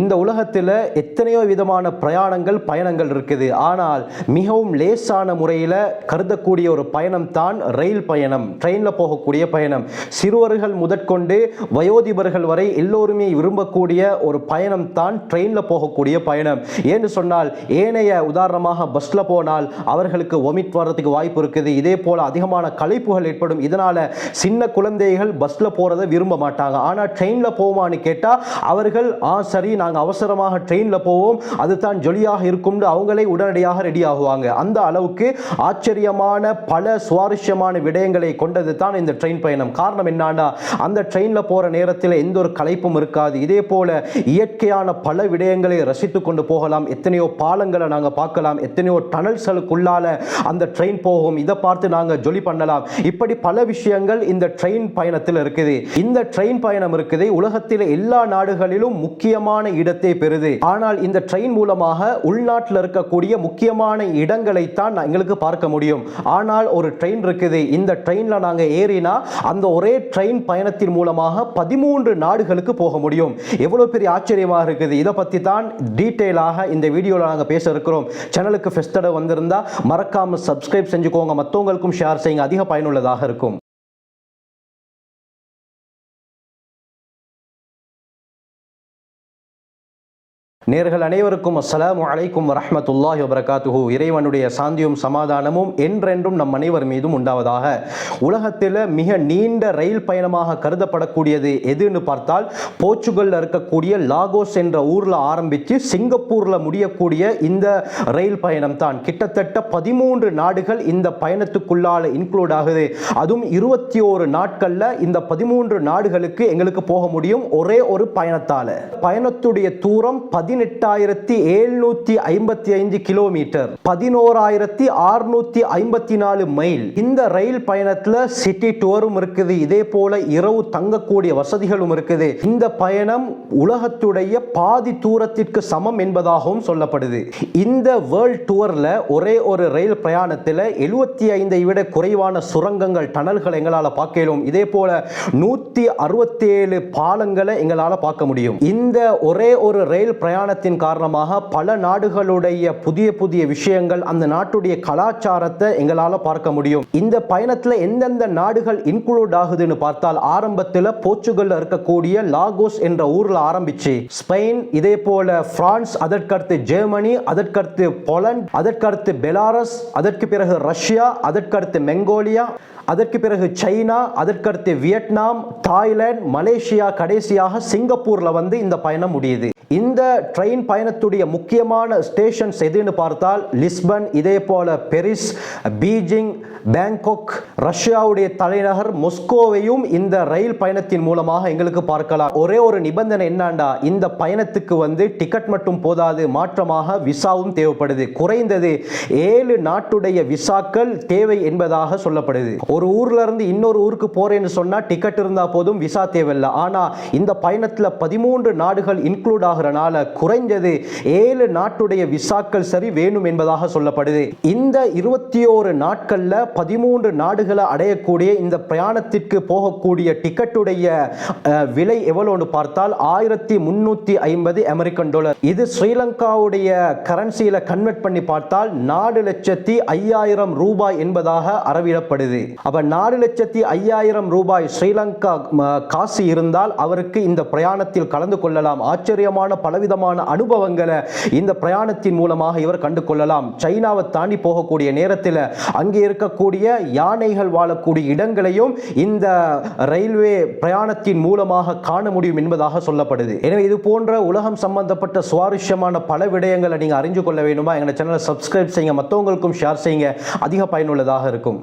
இந்த உலகத்தில் எத்தனையோ விதமான பிரயாணங்கள் பயணங்கள் இருக்குது. ஆனால் மிகவும் லேசான முறையில் கருதக்கூடிய ஒரு பயணம் தான் ரயில் பயணம் ட்ரெயினில் போகக்கூடிய பயணம். சிறுவர்கள் முதற்கொண்டு வயோதிபர்கள் வரை எல்லோருமே விரும்பக்கூடிய ஒரு பயணம் தான் ட்ரெயினில் போகக்கூடிய பயணம். ஏன்னு சொன்னால் ஏனைய உதாரணமாக பஸ்ஸில் போனால் அவர்களுக்கு ஒமிட் வர்றதுக்கு வாய்ப்பு இருக்குது. இதே போல் அதிகமான களைப்புகள் ஏற்படும். இதனால் சின்ன குழந்தைகள் பஸ்ஸில் போகிறத விரும்ப மாட்டாங்க. ஆனால் ட்ரெயினில் போவான்னு கேட்டால் அவர்கள் ஆ சரி நான் நாங்கள் அவசரமாக ட்ரெயினில் போவோம். அதுதான் ஜொலியாக இருக்கும்னு அவங்களே உடனடியாக ரெடி ஆகுவாங்க. அந்த அளவுக்கு ஆச்சரியமான பல சுவாரஸ்யமான விடயங்களை கொண்டது தான் இந்த ட்ரெயின் பயணம். காரணம் என்னன்னா அந்த ட்ரெயினில் போகிற நேரத்தில் எந்த ஒரு கலைப்பும் இருக்காது. இதே போல இயற்கையான பல விடயங்களை ரசித்து கொண்டு போகலாம். எத்தனையோ பாலங்களை நாங்கள் பார்க்கலாம். எத்தனையோ டனல்ஸ்களுக்குள்ளால அந்த ட்ரெயின் போகும். இதை பார்த்து நாங்கள் ஜொலி பண்ணலாம். இப்படி பல விஷயங்கள் இந்த ட்ரெயின் பயணத்தில் இருக்குது. இந்த ட்ரெயின் பயணம் இருக்குது. உலகத்தில் எல்லா நாடுகளிலும் முக்கியமான இடத்தை பெறுது. ஆனால் இந்த ட்ரெயின் மூலமாக உள்நாட்டில் இருக்கக்கூடிய முக்கியமான இடங்களைத்தான் நான் எங்களுக்கு பார்க்க முடியும். ஆனால் ஒரு ட்ரெயின் இருக்குது. இந்த ட்ரெயினில் நாங்கள் ஏறினா அந்த ஒரே ட்ரெயின் பயணத்தின் மூலமாக பதிமூன்று நாடுகளுக்கு போக முடியும். எவ்வளோ பெரிய ஆச்சரியமாக இருக்குது. இதை பற்றி தான் டீட்டெயிலாக இந்த வீடியோவில் நாங்கள் பேச இருக்கிறோம். சேனலுக்கு ஃபெஸ்டட வந்திருந்தா மறக்காமல் சப்ஸ்கிரைப் செஞ்சுக்கோங்க. மற்றவங்களுக்கும் ஷேர் செய்யுங்க. அதிக பயனுள்ளதாக இருக்கும். நேர்கள் அனைவருக்கும் அஸ்லாம் அலைக்கும் வரஹ்மத்துல்லாஹி வபரகாத்துஹு. இறைவனுடைய சாந்தியும் சமாதானமும் என்றென்றும் நம் அனைவர் மீதும் உண்டாவதாக. உலகத்தில் மிக நீண்ட ரயில் பயணமாக கருதப்படக்கூடியது எதுன்னு பார்த்தால் போர்ச்சுகல்ல இருக்கக்கூடிய லாகோஸ் என்ற ஊரில் ஆரம்பித்து சிங்கப்பூரில் முடியக்கூடிய இந்த ரயில் பயணம் தான் கிட்டத்தட்ட பதிமூன்று நாடுகள் இந்த பயணத்துக்குள்ளால் இன்க்ளூட் ஆகுது. அதுவும் இருபத்தி ஓரு நாட்களில் இந்த பதிமூன்று நாடுகளுக்கு எங்களுக்கு போக முடியும் ஒரே ஒரு பயணத்தால். பயணத்துடைய தூரம் பதி பதினெட்டாயிரத்தி எழுநூத்தி ஐம்பத்தி ஐந்து கிலோமீட்டர் பதினோராயிரத்தி அறுநூத்தி ஐம்பத்தி நாலு மைல். இந்த ரயில் பயணத்துல சிட்டி டூரும் இருக்குது இதே போல இரவு தங்கக்கூடிய வசதிகளும் இருக்குது. இந்த பயணம் உலகத்துடைய பாதி தூரத்திற்கு சமம் என்பதாகவும் சொல்லப்படுது. இந்த வேர்ல்ட் டூர்ல ஒரே ஒரு ரயில் பிரயாணத்தில் எழுபத்தி ஐந்தை விட குறைவான சுரங்கங்கள் டனல்கள் எங்களால் பார்க்கலும் இதே போல நூத்தி அறுபத்தேழு பாலங்களை எங்களால் பார்க்க முடியும். இந்த ஒரே ஒரு ரயில் பிரயாணம் பிரயாணத்தின் காரணமாக பல நாடுகளுடைய புதிய புதிய விஷயங்கள் அந்த நாட்டுடைய கலாச்சாரத்தை எங்களால் பார்க்க முடியும். இந்த பயணத்தில் எந்தெந்த நாடுகள் இன்க்ளூட் ஆகுதுன்னு பார்த்தால் ஆரம்பத்தில் போர்ச்சுகல்ல இருக்கக்கூடிய லாகோஸ் என்ற ஊரில் ஆரம்பிச்சு ஸ்பெயின் இதே போல பிரான்ஸ் அதற்கடுத்து ஜெர்மனி அதற்கடுத்து போலண்ட் அதற்கடுத்து பெலாரஸ் அதற்கு பிறகு ரஷ்யா அதற்கடுத்து மெங்கோலியா அதற்கு பிறகு சைனா அதற்கடுத்து வியட்நாம் தாய்லாந்து மலேசியா கடைசியாக சிங்கப்பூரில் வந்து இந்த பயணம் முடியுது. இந்த ட்ரெயின் பயணத்துடைய முக்கியமான ஸ்டேஷன்ஸ் எதுன்னு பார்த்தால் லிஸ்பன் இதே போல பெரிஸ் பீஜிங் பேங்காக் ரஷ்யாவுடைய தலைநகர் மொஸ்கோவையும் இந்த ரயில் பயணத்தின் மூலமாக எங்களுக்கு பார்க்கலாம். ஒரே ஒரு நிபந்தனை என்னண்டா? இந்த பயணத்துக்கு வந்து டிக்கெட் மட்டும் போதாது மாற்றமாக விசாவும் தேவைப்படுது. குறைந்தது ஏழு நாட்டுடைய விசாக்கள் தேவை என்பதாக சொல்லப்படுது. ஒரு ஊர்ல இருந்து இன்னொரு ஊருக்கு போறேன்னு சொன்னா டிக்கெட் இருந்தா போதும் விசா தேவையில்லை. ஆனா இந்த பயணத்துல பதிமூன்று நாடுகள் இன்க்ளூட் ஆகிறனால குறைஞ்சது ஏழு நாட்டுடைய விசாக்கள் சரி வேணும் என்பதாக சொல்லப்படுது. இந்த இருபத்தி ஓரு நாட்களில் பதிமூன்று நாடுகளை அடையக்கூடிய இந்த பிரயாணத்திற்கு போகக்கூடிய டிக்கெட்டுடைய விலை எவ்வளோன்னு பார்த்தால் ஆயிரத்தி முன்னூத்தி ஐம்பது அமெரிக்கன் டாலர். இது ஸ்ரீலங்காவுடைய கரன்சியில கன்வெர்ட் பண்ணி பார்த்தால் நாலு லட்சத்தி ஐயாயிரம் ரூபாய் என்பதாக அறவிடப்படுது. அப்ப நாலு லட்சத்தி ஐயாயிரம் ரூபாய் ஸ்ரீலங்கா காசு இருந்தால் அவருக்கு இந்த பிரயாணத்தில் கலந்து கொள்ளலாம். ஆச்சரியமான பலவிதமான அனுபவங்களை இந்த பிரயாணத்தின் மூலமாக இவர் கண்டு கொள்ளலாம் சைனாவை தாண்டி போகக்கூடிய நேரத்தில் அங்கே இருக்கக்கூடிய யானைகள் வாழக்கூடிய இடங்களையும் இந்த ரயில்வே பிரயாணத்தின் மூலமாக காண முடியும் என்பதாக சொல்லப்படுது. எனவே இது போன்ற உலகம் சம்பந்தப்பட்ட சுவாரஸ்யமான பல விடயங்களை நீங்கள் அறிஞ்சு கொள்ள வேண்டுமா? எங்களை சேனலை சப்ஸ்கிரைப் செய்யுங்க. மற்றவங்களுக்கும் ஷேர் செய்யுங்க. அதிக பயனுள்ளதாக இருக்கும்.